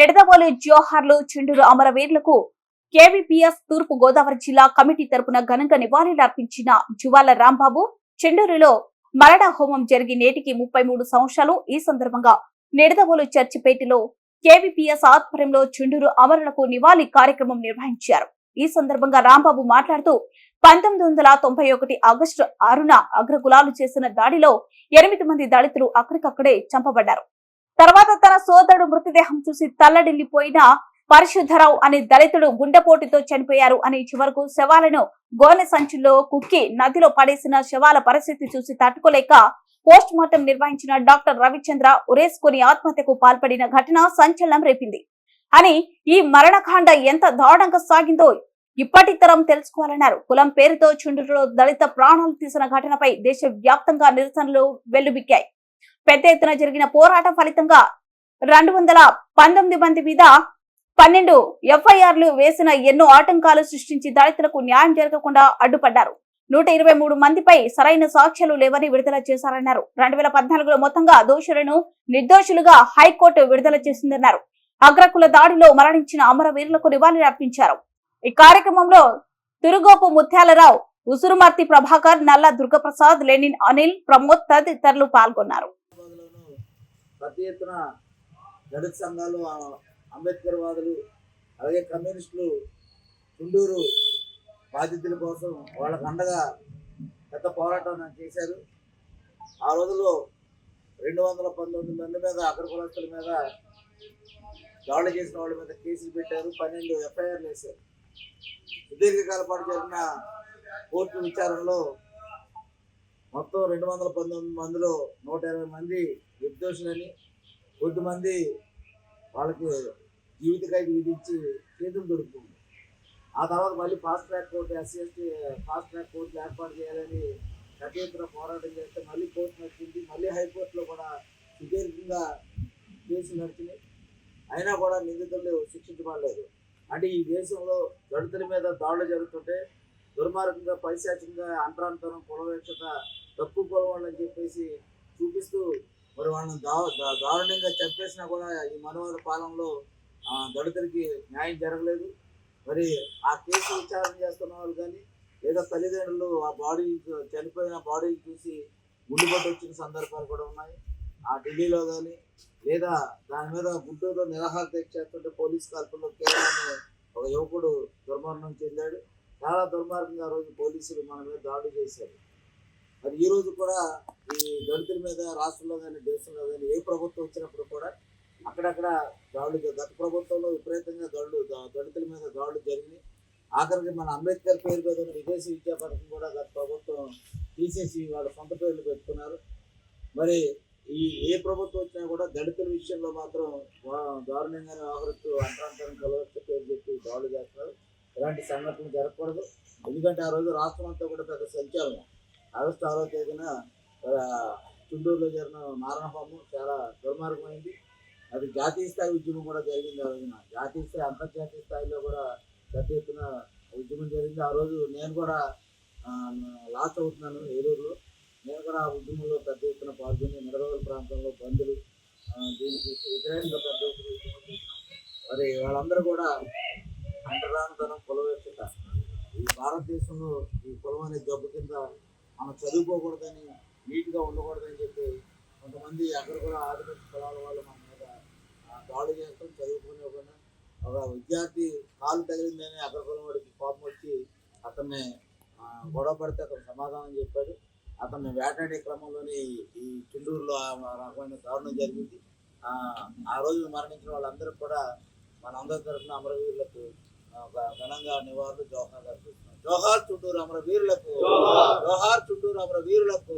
నిడదవోలు జోహార్లు చెండూరు అమరవీరులకు కేవీపీఎస్ తూర్పు గోదావరి జిల్లా కమిటీ తరపున ఘనంగా నివాళులర్పించిన జువాల రాంబాబు చెండూరులో మరణ హోమం జరిగి నేటికి ముప్పై మూడు సంవత్సరాలు. ఈ సందర్భంగా నిడదవోలు చర్చిపేటలో కేవీపీఎస్ ఆధ్వర్యంలో చెండూరు అమరులకు నివాళి కార్యక్రమం నిర్వహించారు. ఈ సందర్భంగా రాంబాబు మాట్లాడుతూ పంతొమ్మిది వందల తొంభై ఒకటి ఆగస్టు ఆరున అగ్రకులాలు చేసిన దాడిలో ఎనిమిది మంది దళితులు అక్కడికక్కడే చంపబడ్డారు. తర్వాత తన సోదరుడు మృతదేహం చూసి తల్లడిల్లిపోయిన పరిశుద్ధరావు అనే దళితుడు గుండెపోటుతో చనిపోయారు అని చివరకు శవాలను గోనె సంచుల్లో కుక్కి నదిలో పడేసిన శవాల పరిస్థితి చూసి తట్టుకోలేక పోస్ట్ మార్టం నిర్వహించిన డాక్టర్ రవిచంద్ర ఉరేసుకుని ఆత్మహత్యకు పాల్పడిన ఘటన సంచలనం రేపింది. అని ఈ మరణకాండ ఎంత దారుణంగా సాగిందో ఇప్పటి తరం తెలుసుకోవాలన్నారు. కులం పేరుతో చుండ్రులో దళిత ప్రాణాలు తీసిన ఘటనపై దేశ వ్యాప్తంగా నిరసనలు వెల్లుబిక్కాయి. పెద్ద ఎత్తున జరిగిన పోరాటం ఫలితంగా రెండు వందల పంతొమ్మిది మంది మీద పన్నెండు ఎఫ్ఐఆర్లు వేసిన ఎన్నో ఆటంకాలు సృష్టించి దళితులకు న్యాయం జరగకుండా అడ్డుపడ్డారు. నూట ఇరవై మూడు మందిపై సరైన సాక్ష్యాలు లేవని విడుదల చేశారన్నారు. రెండు వేల పద్నాలుగులో మొత్తంగా దోషులను నిర్దోషులుగా హైకోర్టు విడుదల చేసిందన్నారు. అగ్రకుల దాడిలో మరణించిన అమరవీరులకు నివాళులు అర్పించారు ఈ కార్యక్రమంలో తురుగోపు ముత్యాలరావు ఉసురుమర్తి ప్రభాకర్ నల్ల దుర్గప్రసాద్ లెనిన్ అనిల్ ప్రమోద్ తదితరులు పాల్గొన్నారు. పెద్ద ఎత్తున దళిత సంఘాలు అంబేద్కర్ వాదులు అలాగే కమ్యూనిస్టులు చుండూరు బాధితుల కోసం వాళ్ళకు అండగా పెద్ద పోరాటం చేశారు. ఆ రోజుల్లో రెండు వందల పంతొమ్మిది మంది మీద అగ్రకులస్తుల మీద దాడులు చేసిన వాళ్ళ మీద కేసులు పెట్టారు పన్నెండు ఎఫ్ఐఆర్లు వేశారు. సుదీర్ఘకాల పాటు జరిగిన కోర్టు విచారణలో మొత్తం రెండు వందల పంతొమ్మిది మందిలో నూట ఇరవై మంది నిర్దోషులని కొద్దిమంది వాళ్ళకి జీవిత ఖైదు విధించి చేతులు దొరుకుతుంది. ఆ తర్వాత మళ్ళీ fast track court SC ST fast track కోర్టులు ఏర్పాటు చేయాలని పెద్ద పోరాటం చేస్తే మళ్ళీ కోర్టు నడిచింది. మళ్ళీ హైకోర్టులో కూడా సుదీర్ఘంగా కేసులు నడిచినాయి. అయినా కూడా నిందితులు శిక్షించబడలేదు. అంటే ఈ దేశంలో దళితుల మీద దాడులు జరుగుతుంటే దుర్మార్గంగా పైశాచికంగా అంటరాంతరం కులవేక్షత తక్కువ కులవాళ్ళని చెప్పేసి చూపిస్తూ మరి వాళ్ళని దా దారుణంగా చంపేసినా కూడా ఈ మనోహర పాలనలో ఆ, దళితులకి న్యాయం జరగలేదు. మరి ఆ కేసు విచారణ చేస్తున్న వాళ్ళు కానీ లేదా తల్లిదండ్రులు ఆ బాడీ చనిపోయిన బాడీని చూసి గుండెపట్టు వచ్చిన సందర్భాలు కూడా ఉన్నాయి. ఆ ఢిల్లీలో కానీ లేదా దాని మీద గుంటూరులో నిరాహార దీక్ష చేస్తుంటే పోలీస్ కాల్పుల్లో కేరళ ఒక యువకుడు దుర్మరణం చెందాడు. చాలా దుర్మార్గంగా ఆ రోజు పోలీసులు మన మీద దాడులు చేశారు. మరి ఈరోజు కూడా ఈ దళితుల మీద రాష్ట్రంలో కానీ దేశంలో కానీ ఏ ప్రభుత్వం వచ్చినప్పుడు కూడా అక్కడక్కడ దాడులు గత ప్రభుత్వంలో విపరీతంగా దాడులు దళితుల మీద దాడులు జరిగినాయి. ఆఖరికి మన అంబేద్కర్ పేరు మీద ఉన్న విదేశీ విద్యా పథకం కూడా గత ప్రభుత్వం తీసేసి వాళ్ళ సొంత పేర్లు పెట్టుకున్నారు. మరి ఈ ఏ ప్రభుత్వం వచ్చినా కూడా దళితుల విషయంలో మాత్రం దారుణంగానే వ్యవహరిస్తూ అంతరాంతరం కలవచ్చు పేరు చెప్పి దాడులు చేస్తున్నారు. ఇలాంటి సంఘటనలు జరగకూడదు. ఎందుకంటే ఆ రోజు రాష్ట్రం అంతా కూడా పెద్ద సంచలనం. ఆగస్టు ఆరో తేదీన చుండూరులో జరిగిన మారణహోమం చాలా దుర్మార్గమైంది. అది జాతీయ స్థాయి ఉద్యమం కూడా జరిగింది ఆ రోజున. జాతీయ స్థాయి అంతర్జాతీయ స్థాయిలో కూడా పెద్ద ఎత్తున ఉద్యమం జరిగింది. ఆ రోజు నేను కూడా లాస్ట్ అవుతున్నాను ఏలూరులో. నేను కూడా ఆ ఉద్యమంలో పెద్ద ఎత్తున పాల్గొని నిడదవోలు ప్రాంతంలో బంధులు దీనికి వ్యతిరేకంగా పెద్ద ఎత్తున ఉద్యమం మరి వాళ్ళందరూ కూడా అంటరాంతరం కులవేక్షత ఈ భారతదేశంలో ఈ కులం అనే జబ్బు కింద మనం చదువుకోకూడదని నీట్గా ఉండకూడదని చెప్పి కొంతమంది అక్కడ కూడా ఆదివాసీ కులాల వాళ్ళు మన మీద ఆ, దాడి చేస్తాం చదువుకునేకుండా ఒక విద్యార్థి కాలు తగిలిందని అక్కడ కులం వాడికి కోపం వచ్చి అతన్ని గొడవ పడితే అతను సమాధానం చెప్పాడు. అతన్ని వేటాడే క్రమంలోనే ఈ- చిండూరులో రకమైన దారుణం జరిగింది. ఆ, రోజు మరణించిన వాళ్ళందరూ కూడా మనందరి తరఫున అమరవీరులకు ఘనంగా నివాళులు జోహార్ జోహార్ చుండూరు అమరవీరులకు జోహార్ చుండూరు అమరవీరులకు